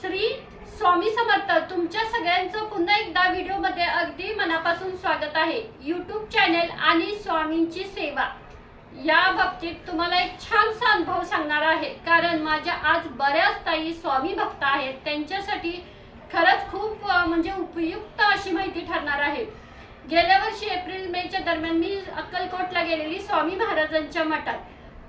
श्री स्वामी समर्थ तुमच्या सगळ्यांचं पुन्हा एकदा व्हिडिओमध्ये अगदी मनापासून स्वागत आहे. यूट्यूब चॅनेल आणि स्वामींची सेवा. या बाबतीत तुम्हाला एक छानसा अनुभव सांगणार आहे. कारण माझ्या आज बऱ्याच ताई स्वामी भक्त आहेत. त्यांच्यासाठी खरंच खूप म्हणजे उपयुक्त अशी माहिती ठरणार आहे. गेल्या वर्षी एप्रिल मेच्या दरम्यान मी अक्कलकोटला गेलेली स्वामी महाराजांच्या मठात.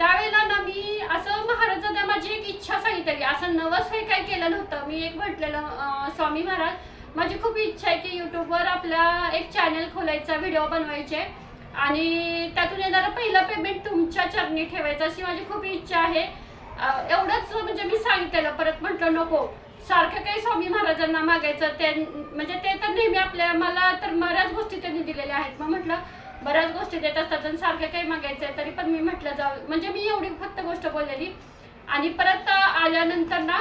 त्यावेळेला ना मी असं महाराजांना माझी एक इच्छा सांगितली. असं नवस हे काय केलं नव्हतं. मी एक म्हटलेलं स्वामी महाराज माझी खूप इच्छा आहे की यूट्यूबवर आपला एक चॅनल खोलायचा व्हिडिओ बनवायचे. आणि त्यातून येणारं पहिलं पेमेंट तुमच्या चरणी ठेवायचं अशी माझी खूप इच्छा आहे. एवढंच म्हणजे मी सांगितलेलं. परत म्हटलं नको. सारखं काही स्वामी महाराजांना मागायचं. ते म्हणजे ते तर नेहमी आपल्या मला तर बऱ्याच गोष्टी त्यांनी दिलेल्या आहेत. मग म्हटलं बऱ्याच गोष्टी देत असतात आणि सारखं काही मागायचं तरी पण मी म्हटलं जाऊ. म्हणजे मी एवढी फक्त गोष्ट बोललेली. आणि परत आल्यानंतर ना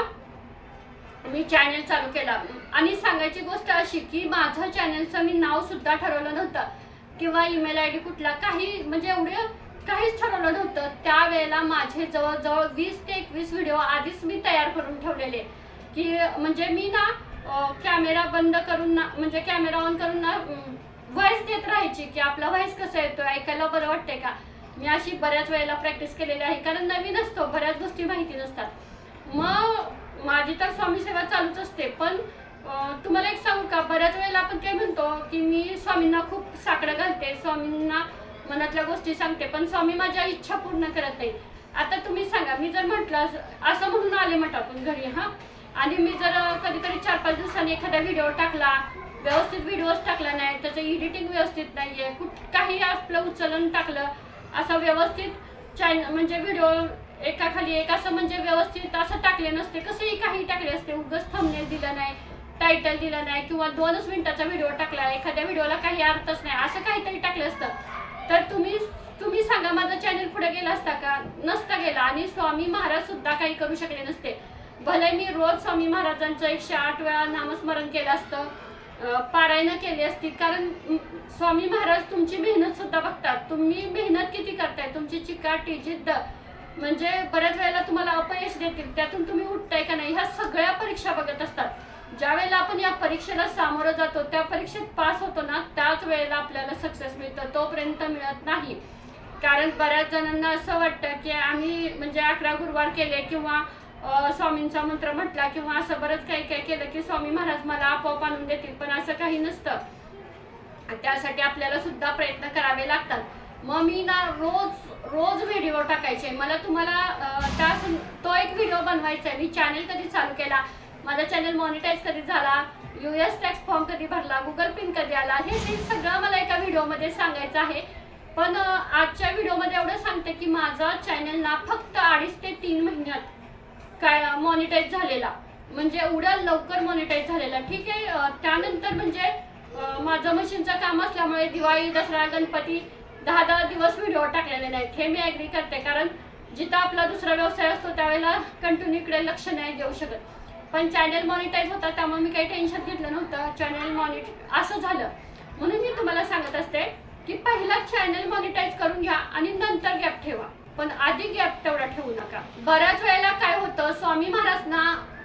मी चॅनेल चालू केला. आणि सांगायची गोष्ट अशी की माझं चॅनलचं मी नाव सुद्धा ठरवलं नव्हतं. किंवा ईमेल आय डी कुठला काही म्हणजे एवढं काहीच ठरवलं नव्हतं. त्यावेळेला माझे जवळजवळ वीस ते एकवीस व्हिडिओ आधीच मी तयार करून ठेवलेले. की म्हणजे मी ना कॅमेरा बंद करून ना म्हणजे कॅमेरा ऑन करून ना व्हॉइस देत राहायची की आपला व्हॉइस कसा येतो ऐकायला बरं वाटतंय का? मी अशी बऱ्याच वेळेला प्रॅक्टिस केलेली आहे कारण नवीन असतो बऱ्याच गोष्टी माहिती नसतात. मग माझी तर स्वामी सेवा चालूच असते पण तुम्हाला एक सांगू का? बऱ्याच वेळेला आपण काय म्हणतो की मी स्वामींना खूप साकडं घालते स्वामींना मनातल्या गोष्टी सांगते पण स्वामी माझ्या इच्छा पूर्ण करत नाही आता तुम्ही सांगा मी जर म्हटलं असं- म्हणून आले म्हटातून घरी हां? आणि मी जर कधीतरी चार पाच दिवसांनी एखादा व्हिडिओ टाकला व्यवस्थित व्हिडिओज टाकला नाही त्याचं एडिटिंग व्यवस्थित नाहीये. कुठ काही आपलं उचलून टाकलं असं व्यवस्थित चॅन म्हणजे व्हिडिओ एकाखाली एक असं म्हणजे व्यवस्थित असं टाकले नसते. कसंही काही टाकले असते उगच थंबनेल दिलं नाही टायटल दिलं नाही किंवा दोनच मिनिटाचा व्हिडिओ टाकला एखाद्या व्हिडिओला काही अर्थच नाही असं काहीतरी टाकलं असतं. तर तुम्ही तुम्ही सांगा माझं चॅनल पुढे गेला असता का? नसता गेला. आणि स्वामी महाराज सुद्धा काही करू शकले नसते. भले मी रोज स्वामी महाराजांचं एकशे आठ वेळा नामस्मरण केलं असतं पारायणं केली असती. कारण स्वामी महाराज तुमची मेहनत सुद्धा बघतात. तुम्ही मेहनत किती करताय? तुमची चिकाटी जिद्द म्हणजे बऱ्याच वेळेला तुम्हाला अपयश देतील. त्यातून तुम्ही उठताय का नाही? ह्या सगळ्या परीक्षा बघत असतात. ज्या वेळेला आपण या परीक्षेला सामोरं जातो त्या परीक्षेत पास होतो ना त्याच वेळेला आपल्याला सक्सेस मिळतं. तोपर्यंत मिळत नाही. कारण बऱ्याच जणांना असं वाटतं की आम्ही म्हणजे अकरा गुरुवार केले किंवा स्वामींचा मंत्र म्हटला किंवा असं बरंच काही काही केलं की स्वामी महाराज मला आपोआप आणून देतील पण असं काही नसतं. त्यासाठी आपल्याला सुद्धा प्रयत्न करावे लागतात. मग मी ना रोज रोज व्हिडिओ टाकायचे. मला तुम्हाला त्या तो एक व्हिडिओ बनवायचा आहे मी चॅनल कधी चालू केला? माझा चॅनल मॉनिटाईज कधी झाला? यू एस टॅक्स फॉर्म कधी भरला? गुगल पिन कधी आला? हे सगळं मला एका व्हिडिओमध्ये सांगायचं आहे. पण आजच्या व्हिडिओमध्ये एवढं सांगते की माझा चॅनल ना फक्त अडीच ते तीन महिन्यात काय मॉनिटाईज झालेला. म्हणजे एवढ्या लवकर मॉनिटाईज झालेला. ठीक आहे त्यानंतर म्हणजे माझं मशीनचं काम असल्यामुळे दिवाळी दसरा गणपती दहा दहा दिवस व्हिडिओ टाकलेले नाहीत. हे मी ॲग्री करते. कारण जिथं आपला दुसरा व्यवसाय असतो त्यावेळेला कंटिन्यू इकडे लक्ष नाही देऊ शकत. पण चॅनल मॉनिटाईज होता त्यामुळे मी काही टेन्शन घेतलं नव्हतं. चॅनल मॉनिट असं झालं. म्हणून मी तुम्हाला सांगत असते की पहिला चॅनल मॉनिटाईज करून घ्या आणि नंतर गॅप ठेवा. पण आधी गॅप तेवढा ठेवू नका. बऱ्याच वेळेला काय होतं स्वामी महाराजना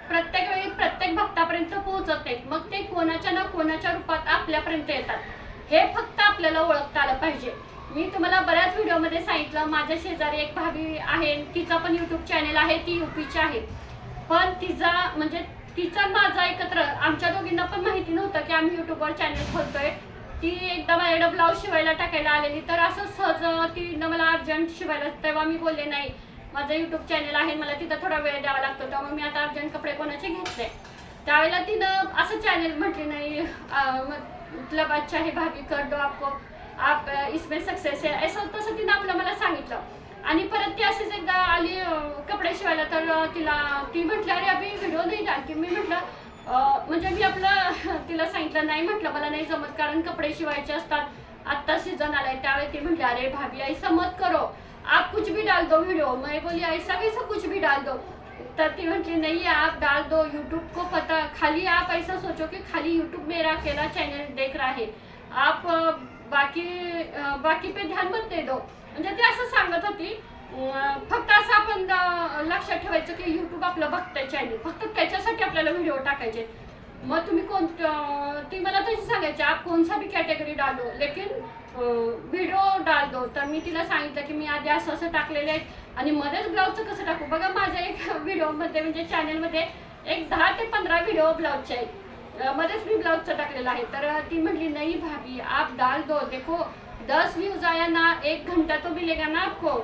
प्रत्येक वेळी प्रत्येक भक्तापर्यंत पोहोचत नाहीत मग ते कोणाच्या ना कोणाच्या रूपात आपल्यापर्यंत येतात. हे फक्त आपल्याला ओळखता आलं पाहिजे. मी तुम्हाला बऱ्याच व्हिडिओमध्ये सांगितलं माझ्या शेजारी एक भाभी आहे तिचा पण यूट्यूब चॅनेल आहे ती युपीची आहे. पण तिचा म्हणजे तिचा माझा एकत्र आमच्या दोघींना पण माहिती नव्हतं की आम्ही युट्यूबवर चॅनल खोलतोय. ती एकदा माझ्याकडे ब्लाऊज शिवायला टाकायला आलेली. तर असं सहज ती मला अर्जंट शिवायला तेव्हा मी बोलले नाही माझं युट्यूब चॅनल आहे मला तिथं थोडा वेळ द्यावा लागतो. तेव्हा मी आता अर्जंट कपडे कोणाचे घेतले. त्यावेळेला तिनं असं चॅनल म्हटली नाही मग मतलब अच्छा हे भाभी कर दो आपको आप इसमें सक्सेस है. असं तसं तिनं आपलं मला सांगितलं. आणि परत ती अशीच एकदा आली कपडे शिवायला. तर तिला ती म्हटलं अरे अभि व्हिडिओ नाही की मी म्हटलं म्हणजे मी आपलं तिला सांगितलं नाही म्हटलं मला नाही जमत कारण कपडे शिवायचे असतात. आत्ता सीझन आलाय त्यावेळी ती म्हटली अरे भाभी ऐसा मत करो. आप कुछ भी डाल दो वीडियो मैं बोली ऐसा कैसा कुछ भी डाल दो. तर ती म्हटली नहीं आप डाल दो. यूट्यूब को पता खाली आप ऐसा सोचो कि खाली यूट्यूब मेरा अकेला चैनल देख रहा है आप बाकी बाकी पे ध्यान मत दे दो. म्हणजे ती असं सांगत होती. फक्त असं आपण लक्षात ठेवायचं की युट्यूब आपलं बघताय चॅनल फक्त त्याच्यासाठी आपल्याला व्हिडिओ टाकायचे. मग तुम्ही कोण ती मला तशी सांगायची आप कोणसा सा भी कॅटेगरी डालो. लेकिन व्हिडिओ डाल दो तर मी तिला सांगितलं की मी आधी असं असं टाकलेलं आहे आणि मध्येच ब्लाऊजचं कसं टाकू? बघा माझ्या एक व्हिडिओमध्ये म्हणजे चॅनलमध्ये एक दहा ते पंधरा व्हिडिओ ब्लाऊजचे आहेत. मध्येच मी ब्लाऊजचं टाकलेलं आहे. तर ती म्हटली नाही भाभी आप डाल दो. देखो दस व्ह्यूज आया ना एक घंटा तो मिलेगा ना आपको.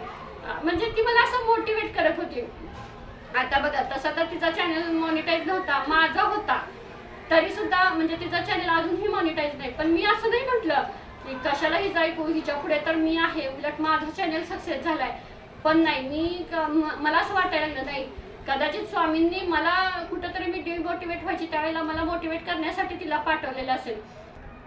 म्हणजे ती मला असं मोटिवेट करत होती. आता बघा तसा तर तिचा चॅनल मॉनिटाईज नव्हता माझा होता. तरी सुद्धा म्हणजे तिचा चॅनल अजूनही मॉनिटाईज नाही. पण मी असं नाही म्हटलं की कशाला हिचा ऐकू हिच्या पुढे तर मी आहे उलट माझा चॅनल सक्सेस झालाय. पण नाही मी क- मला असं वाटायला लागलं नाही कदाचित स्वामींनी मला कुठंतरी मी डिमोटिवेट व्हायची त्यावेळेला मला मोटिवेट करण्यासाठी तिला पाठवलेलं असेल.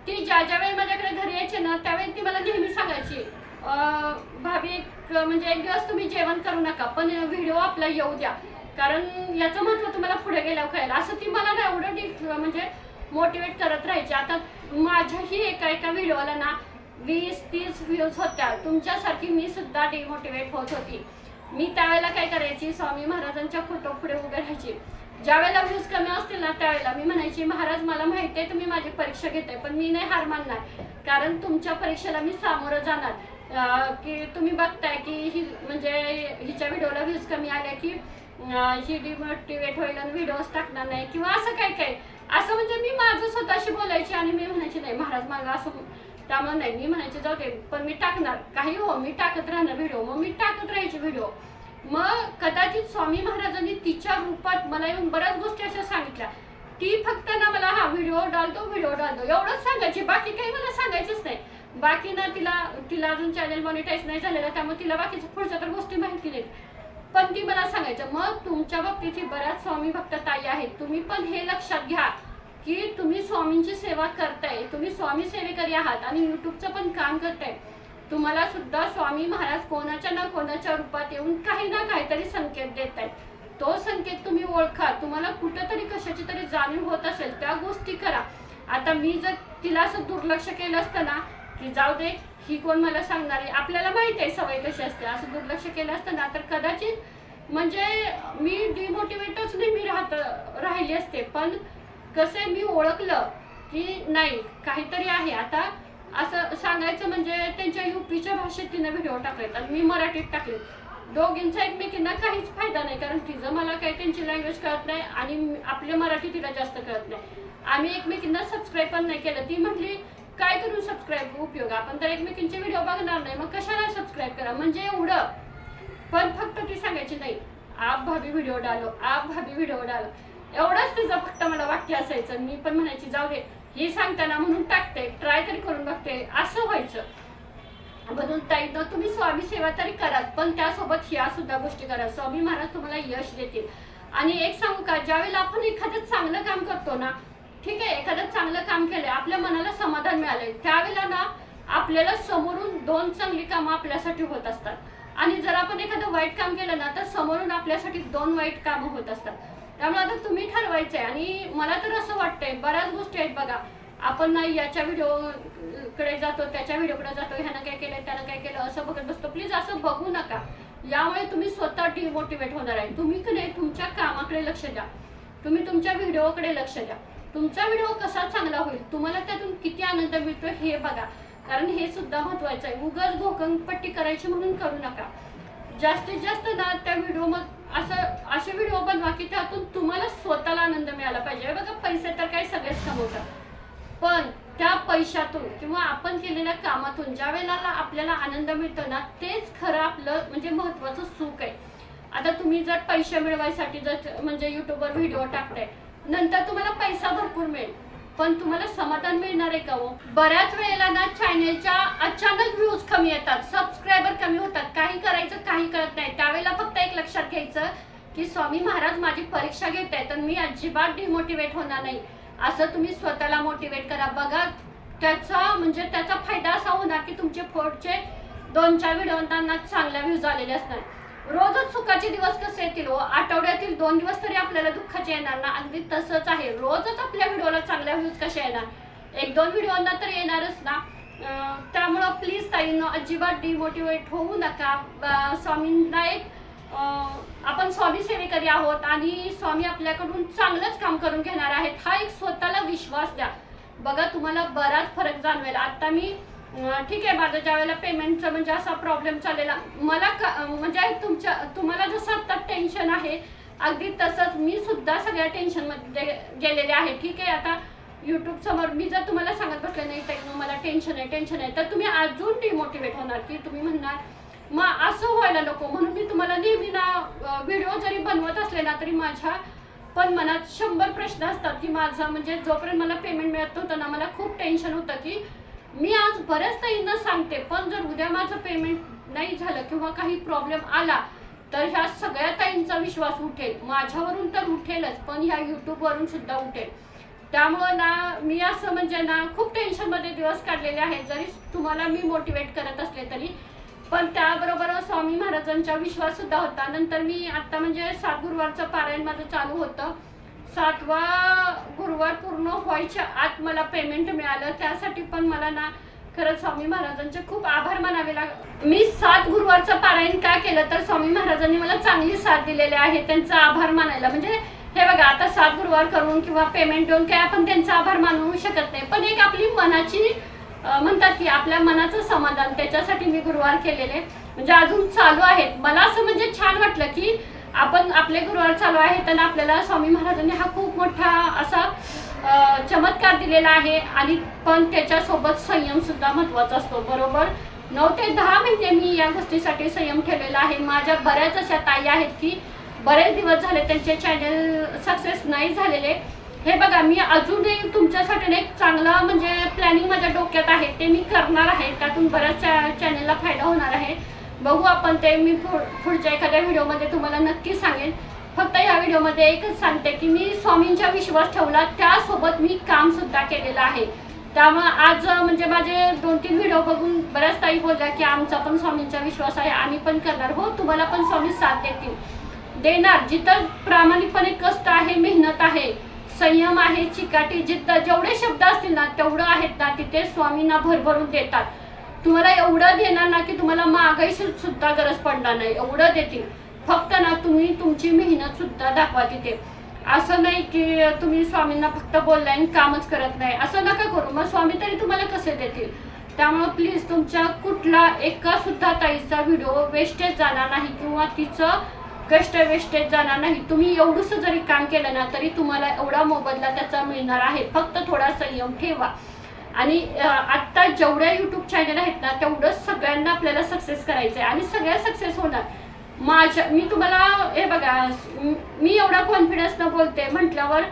ती ज्या ज्या वेळी माझ्याकडे घरी यायची ना त्यावेळी ती मला नेहमी सांगायची भाभी एक म्हणजे एक दिवस तुम्ही जेवण करू नका पण व्हिडिओ आपला येऊ द्या. कारण याचं महत्त्व तुम्हाला पुढे गेल्यावर कळेल. असं ती मला ना एवढं म्हणजे मोटिवेट करत राहायची. आता माझ्याही एका एका व्हिडिओला ना वीस तीस व्ह्यूज होत्या. तुमच्यासारखी मी सुद्धा डिमोटिवेट होत होती. मी त्यावेळेला काय करायची? स्वामी महाराजांच्या फोटो पुढे उभे राहायची. ज्यावेळेला व्ह्यूज कमी असतील ना त्यावेळेला मी म्हणायची महाराज मला माहिती आहे तुम्ही माझी परीक्षा घेताय पण मी नाही हार मानणार. कारण तुमच्या परीक्षेला मी सामोरं जाणार. की तुम्ही बघताय की ही म्हणजे हिच्या व्हिडिओला व्ह्यूज कमी आल्या की ही डिमोटिवेट होईल आणि व्हिडिओज टाकणार नाही किंवा असं काय काय. असं म्हणजे मी माझं स्वतःशी बोलायची आणि मी म्हणायची नाही महाराज मला असं त्यामुळे नाही मी म्हणायचे जाऊ दे पण मी टाकणार. काही हो मी टाकत राहणार व्हिडिओ मग मी टाकत राहायची व्हिडिओ मग कदाचित स्वामी महाराजांनी तिच्या रूपात मला येऊन बऱ्याच गोष्टी अशा सांगितल्या. ती फक्त ना मला हा व्हिडिओ डालतो व्हिडिओ डालतो. एवढंच सांगायची बाकी काही मला सांगायचंच नाही. बाकी ना तिला तिला अजून चॅनल मॉनिटाईज नाही झालेलं त्यामुळे तिला बाकीच्या पुढच्या तर गोष्टी माहिती नाहीत. पण ती मला सांगायचं मग तुमच्या बाबतीत ही बऱ्याच स्वामी भक्त ताई आहेत. तुम्ही पण हे लक्षात घ्या की तुम्ही स्वामींची सेवा करताय. तुम्ही स्वामी सेवेकरी आहात आणि युट्यूबचं पण काम करताय. तुम्हाला सुद्धा स्वामी महाराज कोणाच्या ना कोणाच्या रूपात येऊन काही ना काहीतरी संकेत देत आहेत तो संकेत तुम्ही ओळखा. तुम्हाला कुठंतरी कशाची तरी जाणीव होत असेल त्या गोष्टी करा. आता मी जर तिला असं दुर्लक्ष केलं असतं ना की जाऊ दे ही कोण मला सांगणार? आहे आपल्याला माहिती आहे सवय कशी असते. असं दुर्लक्ष केलं असतं ना तर कदाचित म्हणजे मी डिमोटिवेटच नाही मी राहत राहिली असते. पण कसं आहे मी ओळखलं की नाही काहीतरी आहे. आता असं सांगायचं म्हणजे त्यांच्या युपीच्या भाषेत तिनं व्हिडिओ टाकलेत आणि मी मराठीत टाकले दोघींचा एकमेकींना काहीच फायदा नाही कारण तिचं मला काही त्यांची लँग्वेज कळत नाही आणि मी- आपली मराठी तिला जास्त कळत नाही. आम्ही एकमेकींना सबस्क्राईब पण नाही केलं. ती म्हटली काय करून सबस्क्राईब उपयोग. आपण तर एकमेकींचे व्हिडिओ बघणार नाही. मग कशाला सबस्क्राईब करा? म्हणजे एवढं. पण फक्त ती सांगायची नाही. आप भाभी व्हिडिओ डालो. आप भाभी व्हिडिओ डालो. एवढंच तिचं फक्त मला वाक्य असायचं. मी पण म्हणायची जाऊ दे. ही सांगताना म्हणून टाकते. ट्राय तरी करून बघते. असं व्हायचं. म्हणून ताई न तुम्ही स्वामी सेवा तरी कराच पण त्यासोबत ह्या सुद्धा गोष्टी करा. स्वामी महाराज तुम्हाला यश देतील. आणि एक सांगू का? ज्यावेळेला आपण एखादं चांगलं काम करतो ना ठीक आहे एखादं चांगलं काम केलंय आपल्या मनाला समाधान मिळालंय. त्यावेळेला ना आपल्याला समोरून दोन चांगली कामं आपल्यासाठी होत असतात. आणि जर आपण एखादं वाईट काम केलं ना तर समोरून आपल्यासाठी दोन वाईट कामं होत असतात. त्यामुळे आता तुम्ही ठरवायचंय. आणि मला तर असं वाटतंय बऱ्याच गोष्टी आहेत बघा. आपण ना याच्या व्हिडिओ कडे जातो त्याच्या व्हिडिओकडे जातो ह्यानं काय केलं त्यानं काय केलं असं बघत बसतो. प्लीज असं बघू नका. यामुळे तुम्ही स्वतः डिमोटिवेट होणार आहे. तुम्ही की नाही तुमच्या कामाकडे लक्ष द्या. तुम्ही तुमच्या व्हिडिओकडे लक्ष द्या. तुमचा व्हिडिओ कसा चांगला होईल? तुम्हाला त्यातून किती आनंद मिळतो हे बघा. कारण हे सुद्धा महत्वाचं आहे. उगाच घोकंपट्टी करायची म्हणून करू नका. जास्तीत जास्त ना त्या व्हिडिओ मग असं असे व्हिडिओ बनवा की त्यातून तुम्हाला स्वतःला आनंद मिळाला पाहिजे. बघा पैसे तर काही सगळेच कमवतात. पण त्या पैशातून किंवा आपण केलेल्या कामातून ज्या वेळेला आपल्याला आनंद मिळतो ना तेच खरं आपलं म्हणजे महत्वाचं सुख आहे. आता तुम्ही जर पैसे मिळवायसाठी जर म्हणजे युट्यूबवर व्हिडिओ टाकताय नंतर तुम्हाला पैसा भरपूर मिळेल. पण तुम्हाला समाधान मिळणार आहे का हो? बऱ्याच वेळेला ना चॅनेलच्या अचानक व्ह्यूज कमी येतात सबस्क्रायबर कमी होतात. काही करायचं काही कळत नाही. त्यावेळेला फक्त एक लक्षात घ्यायचं की स्वामी महाराज माझी परीक्षा घेत आहे तर मी अजिबात डिमोटिवेट होणार नाही. असं तुम्ही स्वतःला मोटिवेट करा. बघा त्याचा म्हणजे त्याचा फायदा असा होणार की तुमचे पुढचे दोन चार व्हिडिओ चांगल्या व्ह्यूज आलेले असणार. रोजच सुखाचे दिवस कसे येतील हो आठवड्यातील दोन दिवस तरी आपल्याला दुःखाचे येणार ना? अगदी तसंच आहे. रोजच आपल्या व्हिडिओला चांगल्या व्ह्यूज कसे येणार? एक दोन व्हिडिओना तर येणारच ना? त्यामुळं प्लीज ताईंनो अजिबात डिमोटिवेट होऊ नका. स्वामींना एक आपण स्वामी सेवेकरी आहोत आणि स्वामी आपल्याकडून चांगलंच काम करून घेणार आहेत. हा एक स्वतःला विश्वास द्या. बघा तुम्हाला बराच फरक जाणवेल. आता मी ठीक आहे माझं ज्या वेळेला पेमेंटचा म्हणजे असा प्रॉब्लेम चाललेला मला म्हणजे तुमच्या तुम्हाला जसं आत्ता टेन्शन आहे अगदी तसंच मी सुद्धा सगळ्या टेन्शनमध्ये गेलेले आहे. ठीक आहे आता यूट्यूब समोर मी जर तुम्हाला सांगत बसले नाही तर मला टेन्शन आहे टेन्शन आहे. तर तुम्ही अजून डिमोटिवेट होणार की तुम्ही म्हणणार मग असं व्हायला नको. म्हणून मी तुम्हाला नेहमी ना व्हिडिओ जरी बनवत असले ना तरी माझ्या पण मनात शंभर प्रश्न असतात की माझा म्हणजे जोपर्यंत मला पेमेंट मिळत नव्हतं ना मला खूप टेन्शन होतं की मी आज बऱ्याच ताईंना सांगते पण जर उद्या माझं पेमेंट नाही झालं किंवा काही प्रॉब्लेम आला तर ह्या सगळ्या ताईंचा विश्वास उठेल. माझ्यावरून तर उठेलच पण ह्या यूट्यूबवरून सुद्धा उठेल. त्यामुळं ना मी असं म्हणजे ना खूप टेन्शनमध्ये दिवस काढलेले आहेत जरी तुम्हाला मी मोटिवेट करत असले तरी. पण त्याबरोबर स्वामी महाराजांचा विश्वास सुद्धा होता. नंतर मी आता म्हणजे सात गुरुवारचं पारायण माझं चालू होतं. सातवा गुरुवार पूर्ण व्हायच्या आत मला पेमेंट मिळालं. त्यासाठी पण मला ना खरंच स्वामी महाराजांचे खूप आभार मानावे लाग मी सात गुरुवारचं पारायण का केलं तर स्वामी महाराजांनी मला चांगली साथ दिलेली आहे त्यांचा आभार मानायला. म्हणजे हे बघा आता सात गुरुवार करून किंवा पेमेंट देऊन काय आपण त्यांचा आभार मानू शकत नाही. पण एक आपली मनाची म्हणतात की आपल्या मनाचं समाधान त्याच्यासाठी मी गुरुवार केलेले. म्हणजे अजून चालू आहेत. मला असं म्हणजे छान वाटलं की आपण आपले गुरुवार चालू आहे तर आपल्याला स्वामी महाराजांनी हा खूप मोठा असा चमत्कार दिलेला आहे. आणि पण त्याच्यासोबत संयम सुद्धा महत्त्वाचा असतो. बरोबर? नऊ ते दहा महिने मी या गोष्टीसाठी संयम ठेवलेला आहे. माझ्या बऱ्याच अशा ताई आहेत की बरेच दिवस झाले त्यांचे चॅनल सक्सेस नाही झालेले. हे बघा मी अजूनही तुमच्यासाठी एक चांगला म्हणजे प्लॅनिंग माझ्या डोक्यात आहे. ते मी करणार आहे. त्यातून बऱ्याच चॅनलला फायदा होणार आहे. बघू आपण ते. मी पुढ- पुढच्या एखाद्या व्हिडिओमध्ये तुम्हाला नक्की सांगेन. फक्त या व्हिडिओमध्ये एकच सांगते की मी स्वामींचा विश्वास ठेवला. त्यासोबत मी काम सुद्धा केलेलं आहे. त्यामुळे आज म्हणजे माझे दोन तीन व्हिडिओ बघून बऱ्याच ताई बोलल्या की आमचा पण स्वामींचा विश्वास आहे. आम्ही पण करणार. हो तुम्हाला पण स्वामी साथ देतील. देणार. जिथं प्रामाणिकपणे कष्ट आहे मेहनत आहे संयम आहे चिकाटी जिद्द जेवढे शब्द असतील ना तेवढं आहेत ना तिथे स्वामींना भरभरून देतात. तुम्हाला एवढं देणार ना की तुम्हाला मागायची सुद्धा गरज पडणार नाही. एवढं देतील. फक्त ना तुम्ही तुमची मेहनत सुद्धा दाखवा तिथे. असं नाही की तुम्ही स्वामींना फक्त बोललाय आणि कामच करत नाही. असं नका करू. मग स्वामी तरी तुम्हाला कसे देतील? त्यामुळे प्लीज तुमच्या कुठला एका सुद्धा ताईचा व्हिडिओ वेस्टेज जाणार नाही किंवा तिचं कष्ट वेस्टेज जाणार नाही. तुम्ही एवढंच जरी काम केलं ना तरी तुम्हाला एवढा मोबदला त्याचा मिळणार आहे. फक्त थोडा संयम ठेवा. आणि आत्ता जेवढ्या युट्यूब चॅनल आहेत ना तेवढं सगळ्यांना आपल्याला सक्सेस करायचं आहे आणि सगळ्या सक्सेस होणार. माझ्या मी तुम्हाला हे बघा मी एवढा कॉन्फिडन्सनं बोलते म्हटल्यावर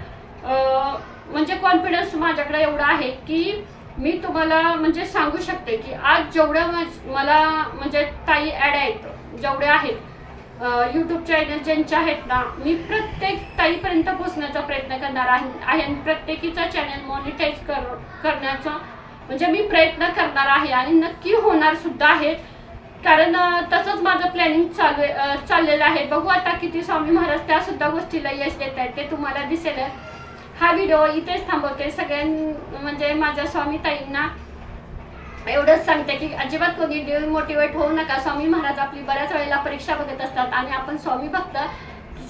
म्हणजे कॉन्फिडन्स माझ्याकडे एवढा आहे की मी तुम्हाला म्हणजे सांगू शकते की आज जेवढ्या मला म्हणजे ताई ॲड आहेत जेवढ्या आहेत यूट्यूब चॅनल ज्यांचे आहेत ना मी प्रत्येक ताईपर्यंत पोहोचण्याचा प्रयत्न करणार आहे. आणि प्रत्येकीचा चॅनल मॉनिटाईज कर करण्याचा म्हणजे मी प्रयत्न करणार आहे आणि नक्की होणार सुद्धा आहे. कारण तसंच माझं प्लॅनिंग चालू आहे- चाललेलं आहे. बघू आता किती स्वामी महाराज त्या सुद्धा गोष्टीला यश देत आहेत ते तुम्हाला दिसेल. हा व्हिडिओ इथेच थांबवते. सगळ्यां म्हणजे माझ्या स्वामी ताईंना एवढंच सांगते की अजिबात कोणी डिमोटिवेट होऊ नका. स्वामी महाराज आपली बऱ्याच वेळेला परीक्षा बघत असतात आणि आपण स्वामी भक्त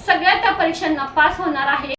सगळ्या त्या परीक्षांना पास होणार आहे.